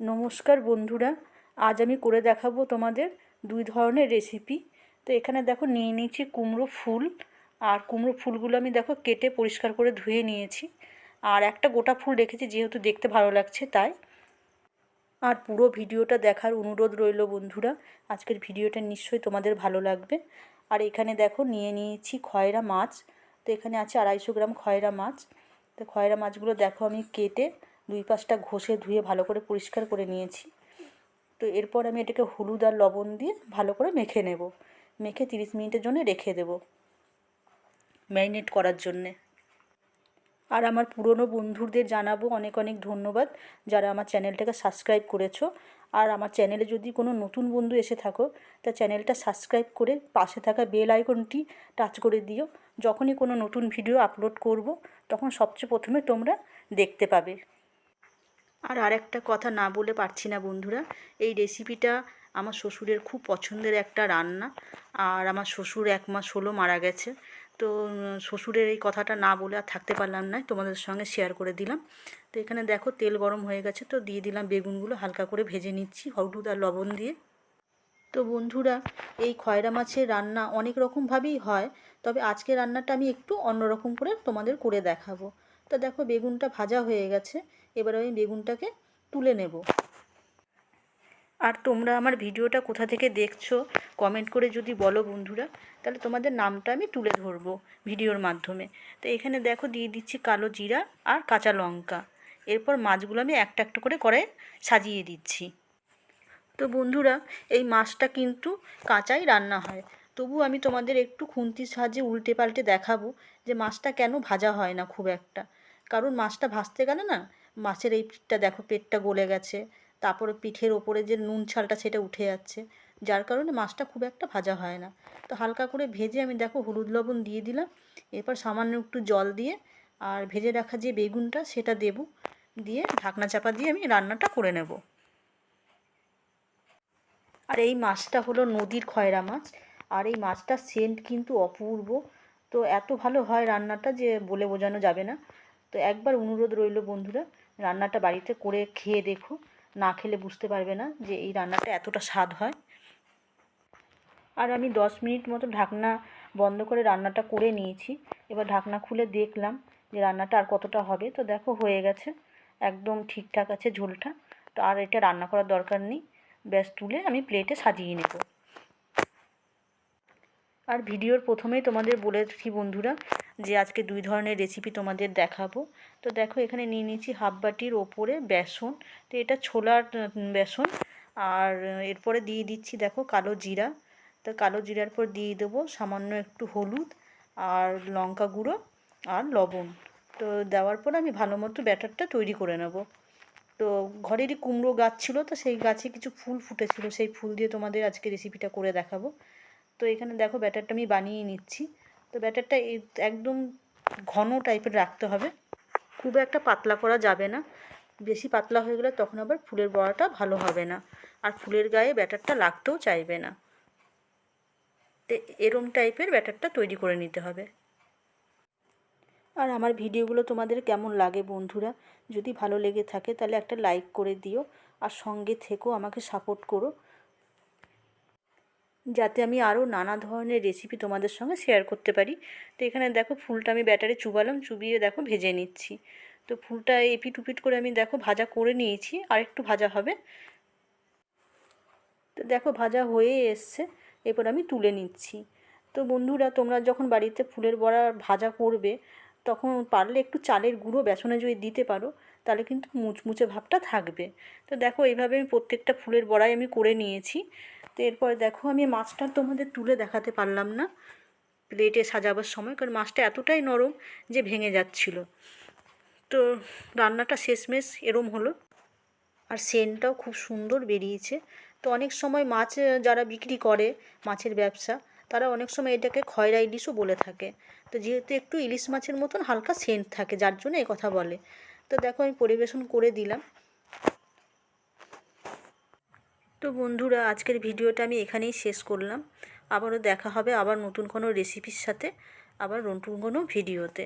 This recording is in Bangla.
নমস্কার বন্ধুরা, আজ আমি করে দেখাবো তোমাদের দুই ধরনের রেসিপি তো এখানে দেখো নিয়ে নিয়েছি কুমড়ো ফুল, আর কুমড়ো ফুলগুলো আমি দেখো কেটে পরিষ্কার করে ধুয়ে নিয়েছি। আর একটা গোটা ফুল রেখেছি যেহেতু দেখতে ভালো লাগছে তাই। আর পুরো ভিডিওটা দেখার অনুরোধ রইল বন্ধুরা, আজকের ভিডিওটা নিশ্চয়ই তোমাদের ভালো লাগবে। আর এখানে দেখো নিয়ে নিয়েছি খয়রা মাছ, তো এখানে আছে আড়াইশো গ্রাম খয়রা মাছ। তো খয়রা মাছগুলো দেখো আমি কেটে দুই পাশটা ঘষে ধুয়ে ভালো করে পরিষ্কার করে নিয়েছি। তো এরপর আমি এটাকে হলুদ আর লবণ দিয়ে ভালো করে মেখে নেব। মেখে তিরিশ মিনিটের জন্য রেখে দেব ম্যারিনেট করার জন্যে। আর আমার পুরনো বন্ধুদের জানাব অনেক অনেক ধন্যবাদ যারা আমার চ্যানেলটাকে সাবস্ক্রাইব করেছ। আর আমার চ্যানেলে যদি কোনো নতুন বন্ধু এসে থাকো, তা চ্যানেলটা সাবস্ক্রাইব করে পাশে থাকা বেল আইকনটি টাচ করে দিও। যখনই কোনো নতুন ভিডিও আপলোড করব, তখন সবচেয়ে প্রথমে তোমরা দেখতে পাবে। আর আরেকটা কথা না বলে পারছি না বন্ধুরা। এই রেসিপিটা আমার শ্বশুরের খুব পছন্দের একটা রান্না। আর আমার শ্বশুর এক মাস হলো মারা গেছে। তো শ্বশুরের এই কথাটা না বলে আর থাকতে পারলাম না, তোমাদের সঙ্গে শেয়ার করে দিলাম। তো এখানে দেখো তেল গরম হয়ে গেছে, তো দিয়ে দিলাম বেগুনগুলো, হালকা করে ভেজে নিচ্ছি, হলুদ আর লবণ দিয়ে। তো বন্ধুরা, এই খয়রা মাছের রান্না অনেক রকমভাবেই হয়, তবে আজকে রান্নাটা আমি একটু অন্যরকম করে তোমাদের করে দেখাবো। তো দেখো বেগুনটা ভাজা হয়ে গেছে। এবার আমি বেগুনটাকে তুলে নেব। আর তোমরা আমার ভিডিওটা কোথা থেকে দেখছ কমেন্ট করে যদি বলো বন্ধুরা, তাহলে তোমাদের নামটা আমি তুলে ধরবো ভিডিওর মাধ্যমে। তো এখানে দেখো দিয়ে দিচ্ছি কালো জিরা আর কাঁচা লঙ্কা। এরপর মাছগুলো আমি একটা একটা করে করে সাজিয়ে দিচ্ছি। তো বন্ধুরা, এই মাছটা কিন্তু কাঁচাই রান্না হয়। তবু আমি তোমাদের একটু খুন্তির সাহায্যে উল্টে পাল্টে দেখাবো যে মাছটা কেন ভাজা হয় না খুব একটা। কারণ মাছটা ভাজতে গেলে না, মাছের এই পিঠটা দেখো পেটটা গলে গেছে, তারপরে পিঠের ওপরে যে নুন ছালটা সেটা উঠে যাচ্ছে, যার কারণে মাছটা খুব একটা ভাজা হয় না। তো হালকা করে ভেজে আমি দেখো হলুদ লবণ দিয়ে দিলাম, এরপর সামান্য একটু জল দিয়ে আর ভেজে রাখা যে বেগুনটা সেটা দেব, দিয়ে ঢাকনা চাপা দিয়ে আমি রান্নাটা করে নেব। আর এই মাছটা হলো নদীর খয়রা মাছ, আর এই মাছটার সেন্ট কিন্তু অপূর্ব, তো এত ভালো হয় রান্নাটা যে বলে বোঝানো যাবে না। তো একবার অনুরোধ রইল বন্ধুরা, রান্নাটা বাড়িতে করে খেয়ে দেখো। না খেলে বুঝতে পারবে না যে এই রান্নাটা এতটা স্বাদ হয়। আর আমি দশ মিনিট মতো ঢাকনা বন্ধ করে রান্নাটা করে নিয়েছি। এবার ঢাকনা খুলে দেখলাম যে রান্নাটা আর কতটা হবে। তো দেখো হয়ে গেছে, একদম ঠিকঠাক আছে ঝোলটা। তো আর এটা রান্না করার দরকার নেই। ব্যাস তুলে আমি প্লেটে সাজিয়ে নেব। আর ভিডিওর প্রথমেই তোমাদের বলেছি বন্ধুরা যে আজকে দুই ধরনের রেসিপি তোমাদের দেখাবো। তো দেখো এখানে নিয়ে নিয়েছি হাফ বাটির ওপরে বেসন। তো এটা ছোলার বেসন। আর এরপরে দিয়ে দিচ্ছি দেখো কালো জিরা। তো কালো জিরার পর দিয়ে দেবো সামান্য একটু হলুদ আর লঙ্কা গুঁড়ো আর লবণ। তো দেওয়ার পর আমি ভালো মতো ব্যাটারটা তৈরি করে নেব। তো ঘরেরই কুমড়ো গাছ ছিল, তো সেই গাছে কিছু ফুল ফুটেছিল। সেই ফুল দিয়ে তোমাদের আজকে রেসিপিটা করে দেখাবো। তো এখানে দেখো ব্যাটারটা আমি বানিয়ে নিচ্ছি। তো ব্যাটারটা একদম ঘন টাইপের রাখতে হবে। খুব একটা পাতলা করা যাবে না। বেশি পাতলা হয়ে গেলে তখন আবার ফুলের বড়াটা ভালো হবে না। আর ফুলের গায়ে ব্যাটারটা লাগতেও চাইবে না। তো এরম টাইপের ব্যাটারটা তৈরি করে নিতে হবে। আর আমার ভিডিওগুলো তোমাদের কেমন লাগে বন্ধুরা? যদি ভালো লেগে থাকে তাহলে একটা লাইক করে দিও। আর সঙ্গে থেকেও আমাকে সাপোর্ট করো। যাতে আমি আরও নানা ধরনের রেসিপি তোমাদের সঙ্গে শেয়ার করতে পারি। তো এখানে দেখো ফুলটা আমি ব্যাটারে চুবালাম, চুবিয়ে দেখো ভেজে নিচ্ছি। তো ফুলটা এপিট উপিট করে আমি দেখো ভাজা করে নিয়েছি, আর একটু ভাজা হবে। তো দেখো ভাজা হয়ে এসছে, এরপর আমি তুলে নিচ্ছি। তো বন্ধুরা, তোমরা যখন বাড়িতে ফুলের বড়া ভাজা করবে, তখন পারলে একটু চালের গুঁড়ো বেসনে যদি দিতে পারো, তাহলে কিন্তু মুচমুচে ভাবটা থাকবে। তো দেখো এইভাবে আমি প্রত্যেকটা ফুলের বড়াই আমি করে নিয়েছি। তো এরপর দেখো আমি মাছটা তোমাদের তুলে দেখাতে পারলাম না। প্লেটে সাজাবার সময়, কারণ মাছটা এতটাই নরম যে ভেঙে যাচ্ছিল। তো রান্নাটা শেষমেশ এরম হলো। আর সেন্টটাও খুব সুন্দর বেরিয়েছে। তো অনেক সময় মাছ যারা বিক্রি করে মাছের ব্যবসা, তারা অনেক সময় এটাকে খয়রা ইলিশও বলে থাকে। তো যেহেতু একটু ইলিশ মাছের মতন হালকা সেন্ট থাকে, যার জন্য এই কথা বলে। তো দেখো আমি পরিবেশন করে দিলাম। তো বন্ধুরা, আজকের ভিডিওটা আমি এখানেই শেষ করলাম। আবারও দেখা হবে আবার নতুন কোনো রেসিপির সাথে, আবার নতুন কোনো ভিডিওতে